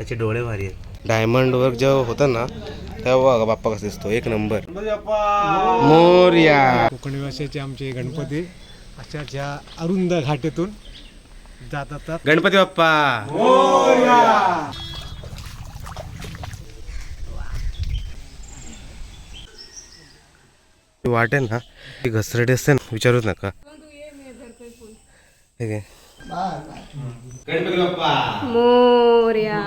त्याचे डोळे भारी आहेत. डायमंड वर्क जेव्हा होतं ना तेव्हा बघा बाप्पा कसा दिसतो. एक नंबर. मोर्या. कोकणी भाषेचे आमचे गणपती अशा ज्या अरुंद घाटेतून जात असतात गणपती बाप्पा. वाट आहे ना ती घसरडी असते ना विचारूच नका. ठीक आहे. मोर्या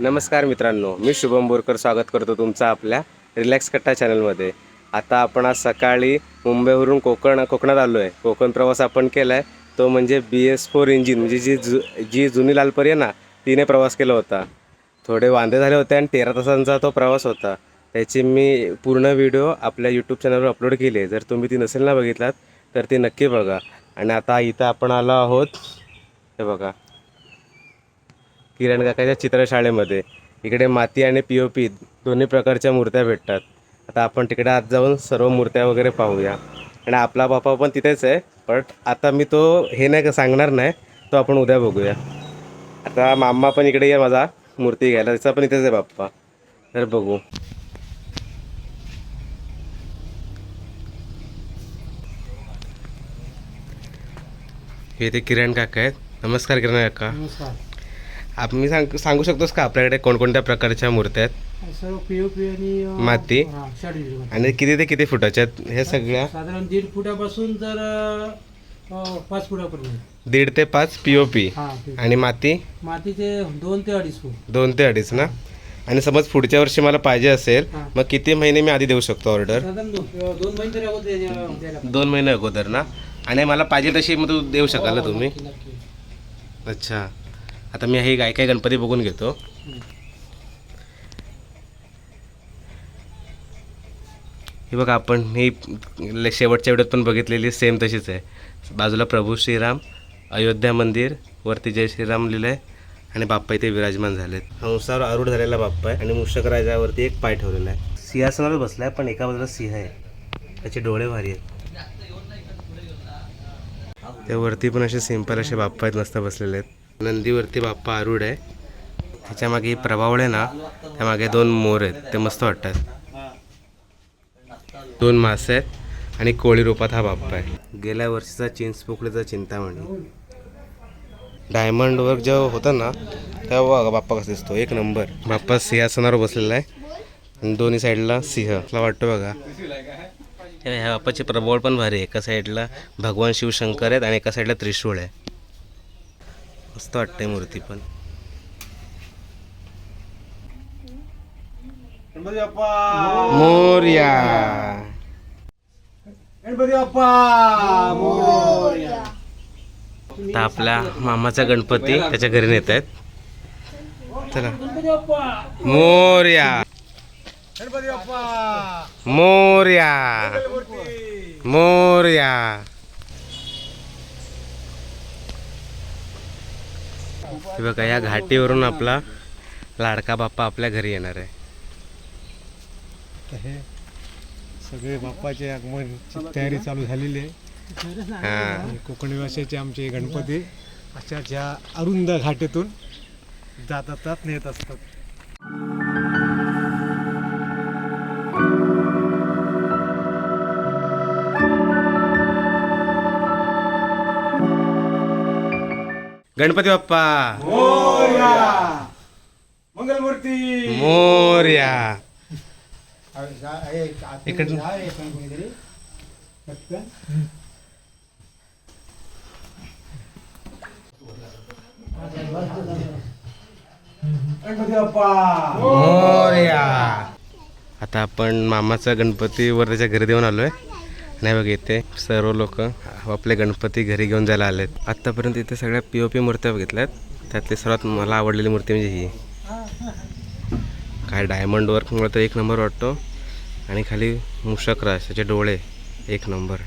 नमस्कार मित्रांनो मी शुभम बोरकर स्वागत करतो तुमचं आपल्या रिलॅक्स कट्टा चॅनलमध्ये. आता आपण आज सकाळी मुंबईवरून कोकण कोकणात आलो आहे कोकण प्रवास आपण केला आहे तो म्हणजे बी एस फोर इंजिन म्हणजे जी जु जी जुनी लालपरी आहे ना तिने प्रवास केला होता. थोडे वांदे झाले होते आणि तेरा तासांचा तो प्रवास होता. त्याची मी पूर्ण व्हिडिओ आपल्या यूट्यूब चॅनलवर अपलोड केली आहे. जर तुम्ही ती नसेल ना बघितलात तर ते नक्की बघा. आणि आता इथं आपण आलो आहोत. हे बघा. किरण काकाच्या चित्रशाळेमध्ये. इकडे माती आणि पी ओ पी दोन्ही प्रकारच्या मूर्त्या भेटतात. आता आपण तिकडे आत जाऊन सर्व मूर्त्या वगैरे पाहूया. आणि आपला बाप्पा पण तिथेच आहे. बट आता मी तो हे नाही का सांगणार नाही. तो आपण उद्या बघूया. आता मामा पण इकडे ये माझा. मूर्ती घ्यायला. त्याचा पण इथेच आहे बाप्पा. तर बघू. हे ते किरण काका आहेत. नमस्कार किरण काका. नमस्कार. आप मी सांग सांगू शकतोस का आपल्याकडे कोणकोणत्या प्रकारच्या मूर्त्या आहेत? सर्व पी ओ पी आणि अं, माती? हा, शाडू. आणि किती ते किती फुटाच्या आहेत हे सगळ्या? साधारण दीड फुटापासून तर अं, अं, पाच फुटापर्यंत. दीड ते पाच पी ओ पी. हा ते. आणि माती? मातीचे दोन ते अडीच फूट. दोन ते अडीच ना? आणि समज पुढच्या वर्षी मला पाहिजे असेल हा. मग किती महिने मी आधी देऊ शकतो ऑर्डर? साधारण दोन अं, दोन महिने तरी अगोदर द्यायला- द्यायला लागतात. दोन महिने अगोदर ना? आणि मला पाहिजे तशी मग तू देऊ शकाल ना हो, तुम्ही? नक्की, नक्की. अच्छा. आता मी हे काय काय गणपती बघून घेतो. हे बघा आपण ही शेवटच्या वेळेत पण बघितलेली सेम तशीच आहे. बाजूला प्रभू श्रीराम अयोध्या मंदिर वरती जय श्रीराम लिहिलं आहे आणि बाप्पा इथे विराजमान झालेत. हंसावर आरूढ झालेला बाप्पा आहे आणि मूषक राजावरती एक पाय ठेवलेला आहे. सिंहासनावर बसला आहे पण एका बाजूला सिंह आहे. त्याचे डोळे भारी आहेत. त्यावरती पण असे सिंपल असे बाप्पा आहेत मस्त बसलेले आहेत. नंदीवरती बाप्पा आरूढ आहे. त्याच्यामागे प्रभावळ आहे ना त्या मागे दोन मोर आहेत ते मस्त वाटतात. दोन मासे आहेत आणि कोळी रूपात हा बाप्पा आहे. गेल्या वर्षीचा चिंचपोकळीचा चिंतामणी. डायमंड वर्क जेव्हा होतं ना तेव्हा बाप्पा कसा दिसतो. एक नंबर बाप्पा सिंहासनावर बसलेला आहे. आणि दोन्ही साईडला सिंह. मला वाटतो बघा. ह्या बाप्पाचे प्रभावळ पण भारी आहे. एका साईडला भगवान शिवशंकर आहेत आणि एका साईडला त्रिशूळ आहे. मस्त वाटतंय मूर्ती पण. मोर्या. आता आपल्या मामाचा गणपती त्याच्या घरी नेत आहेत. चला. मोर्या! गणपती बाप्पा! मोर्या! मोर्या! बघा या घाटीवरून आपला लाडका बाप्पा आपल्या घरी येणार आहे. हे सगळे बाप्पाचे आगमनची तयारी चालू झालेली आहे. हा. आणि कोकणी भाषेचे आमचे गणपती अशा ज्या अरुंद घाटेतून जात असतात नेत असतात. गणपती बाप्पा. मंगलमूर्ती. मोर्या. इकडं- गणपती बाप्पा. मोर्या. आता आपण मामाचा गणपती वर त्याच्या घरी देऊन आलोय. नाही बघ इथे सर्व लोक आपले गणपती घरी घेऊन जायला आलेत. आत्तापर्यंत इथे सगळ्या पी ओ पी मूर्त्या बघितल्यात. त्यातली सर्वात मला आवडलेली मूर्ती म्हणजे ही. काय डायमंड वर्कमुळे तर एक नंबर वाटतो. आणि खाली मूषक त्याचे डोळे एक नंबर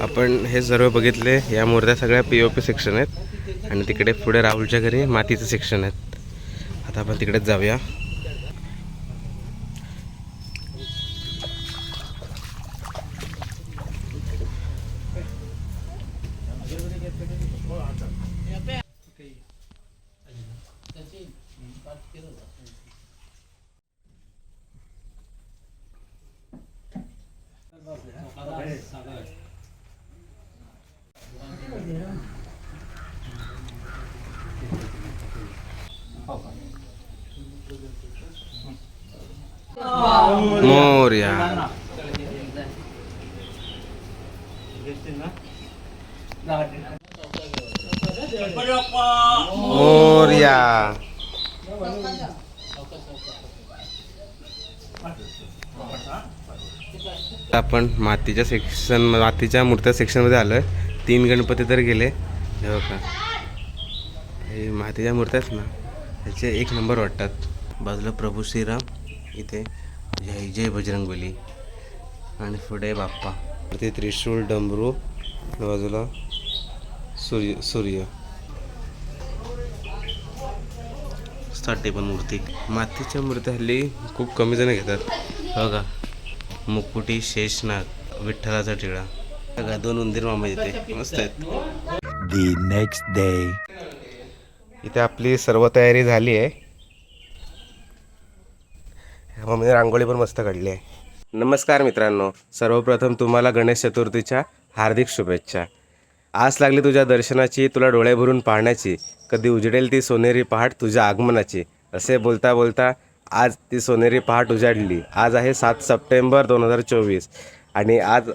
आपण हे सर्व बघितले या मूर्त्या सगळ्या पी ओ पी सेक्शन आहेत. आणि तिकडे पुढे राहुलच्या घरी मातीचं सेक्शन आहेत. आता आपण तिकडेच जाऊया. मोर्या मोर्या आपण मातीच्या सेक्शन मातीच्या मूर्त्या सेक्शनमध्ये आलो आहे तीन गणपती तर गेले. हो का हे मातीच्या मूर्त्याच ना त्याचे एक नंबर वाटतात. बाजूला प्रभू श्रीराम इथे जय जय बजरंगबली. आणि पुढे बाप्पा. ते त्रिशूळ डमरू बाजूला सूर्य सूर्य. साठी पण मूर्ती. मातीच्या मूर्त्या हल्ली खूप कमी जण घेतात. बघा मुकुटी शेषनाग विठ्ठलाचा टिळा. बघा दोन उंदीर मामा इथे. मस्त आहेत. Next day. इथे आपली सर्व तयारी झाली आहे. मम्मीने रांगोळी पण मस्त काढली आहे. नमस्कार मित्रांनो. सर्वप्रथम तुम्हाला गणेश चतुर्थीच्या हार्दिक शुभेच्छा. आस लागली तुझ्या दर्शनाची तुला डोळे भरून पाहण्याची कधी उजडेल ती सोनेरी पहाट तुझ्या आगमनाची. असे बोलता बोलता आज ती सोनेरी पहाट उजाडली. आज आहे सात सप्टेंबर दोन हजार चोवीस आणि आज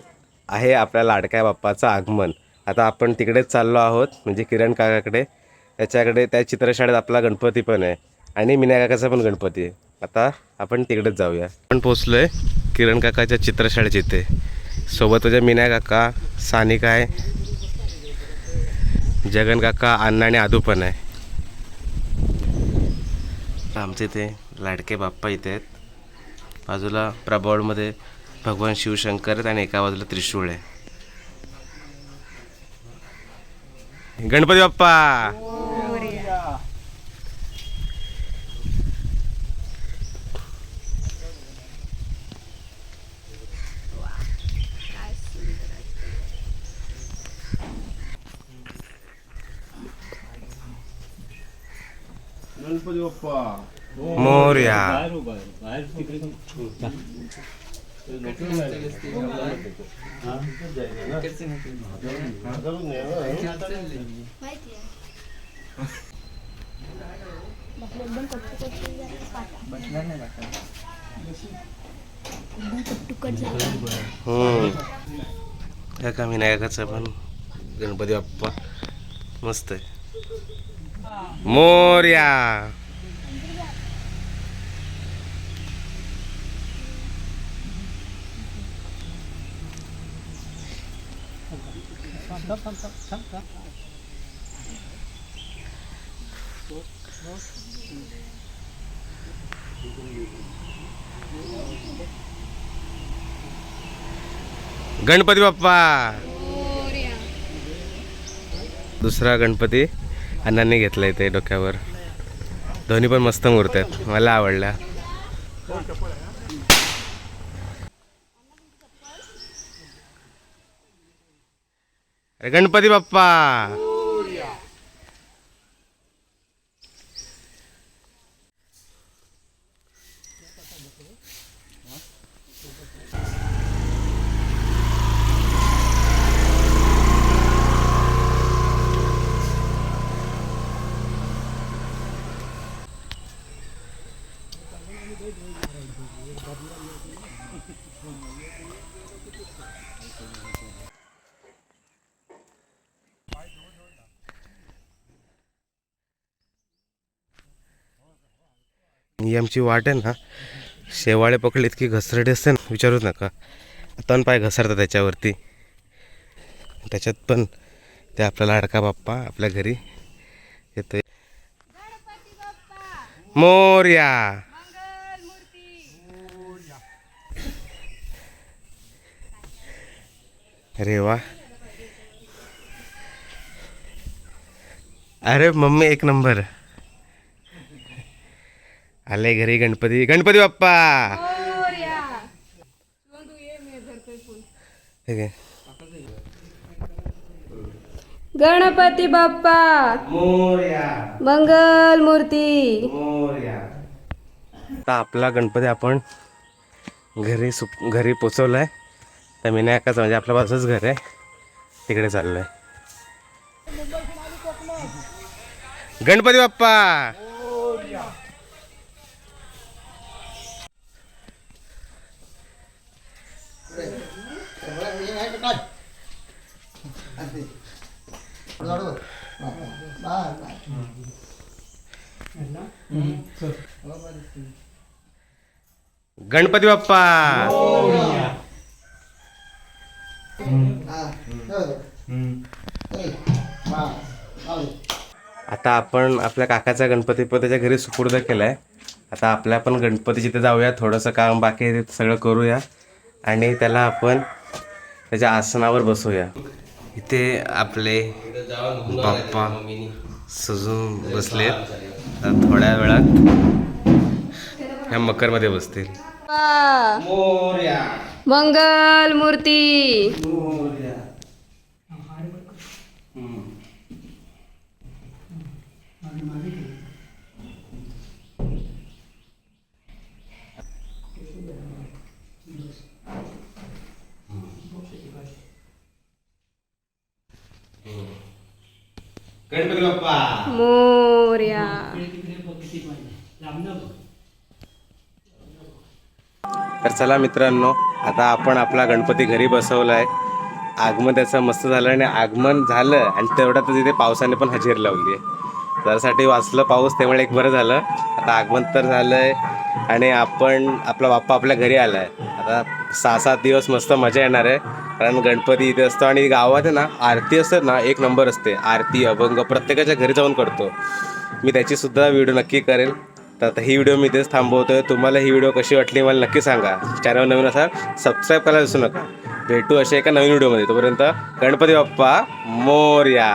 आहे आपल्या लाडक्या बाप्पाचं आगमन. आता आपण तिकडेच चाललो आहोत म्हणजे किरण काकाकडे. त्याच्याकडे त्या चित्रशाळेत आपला गणपती पण आहे. आणि मिनाकाकाचा पण गणपती आहे. आता आपण तिकडेच जाऊया. आपण पोचलो आहे किरण काकाच्या चित्रशाळेत इथे. सोबत तुझ्या मीना काका सानिका आहे. जगन काका अण्णा आणि आदू पण आहे. आमचे इथे लाडके बाप्पा इथे आहेत. बाजूला प्रभावळमध्ये भगवान शिवशंकर आहेत आणि एका बाजूला त्रिशूळ आहे. गणपती बाप्पा! मोर्या हम्म. एका विनायकाचं पण? गणपती बाप्पा. मस्त आहे. मोर्या. गणपती बाप्पा. दुसरा गणपती. अण्णांनी घेतलंय ते डोक्यावर. दोन्ही पण मस्त मूर्त आहेत. मला आवडल्या अरे गणपती बाप्पा! ही आमची वाट आहे ना शेवाळे पकडले इतकी घसरडी असते ना विचारूच नका. तण पाय घसरतात त्याच्यावरती. त्याच्यात पण ते आपला लाडका बाप्पा आपल्या घरी येतोय. मोर्या. अरे वा. अरे मम्मी एक नंबर. आले घरी गणपती. गणपती बाप्पा! गणपती बाप्पा. मोर्या. मंगल मूर्ती. मोर्या. आता आपला गणपती आपण घरी सुप घरी पोचवलाय. तर मी नाही म्हणजे आपल्या बाजूच घर आहे. तिकडे चाललोय. गणपती बाप्पा! गणपती बाप्पा. आता आपण आपल्या काकाचा गणपती त्याच्या घरी सुपूर्द केलाय. आता आपल्या पण गणपती जिथे जाऊया थोडंसं काम बाकी आहे ते सगळं करूया. आणि त्याला आपण त्याच्या आसनावर बसूया इथे आपले बाप्पा सजून बसलेत. थोड्या वेळात ह्या मकरमध्ये बसतील. मंगल मूर्ती गणपती बाप्पा मोर्या तर चला मित्रांनो आता आपण आपला गणपती घरी बसवला आहे आगमन त्याचं मस्त झालं आणि आगमन झालं आणि तेवढ्यात तिथे पावसाने पण हजेरी लावली आहे. त्यासाठी वाचलं पाऊस त्यामुळे एक बरं झालं. आता आगमन तर झालं आहे आणि आपण आपला बाप्पा आपल्या घरी आला आहे आता सहा सात दिवस मस्त मजा येणार आहे. कारण गणपती इथे असतो आणि गावात आहे ना आरती असते ना एक नंबर असते. आरती अभंग प्रत्येकाच्या घरी जाऊन करतो. मी त्याची सुद्धा व्हिडिओ नक्की करेल. तर आता ही व्हिडिओ मी इथेच थांबवतोय. तुम्हाला ही व्हिडिओ कशी वाटली मला नक्की सांगा. चॅनल नवीन असाल सबस्क्राईब करायला विसरू नका. भेटू अशा एका नवीन व्हिडिओमध्ये. तोपर्यंत गणपती बाप्पा मोर्या.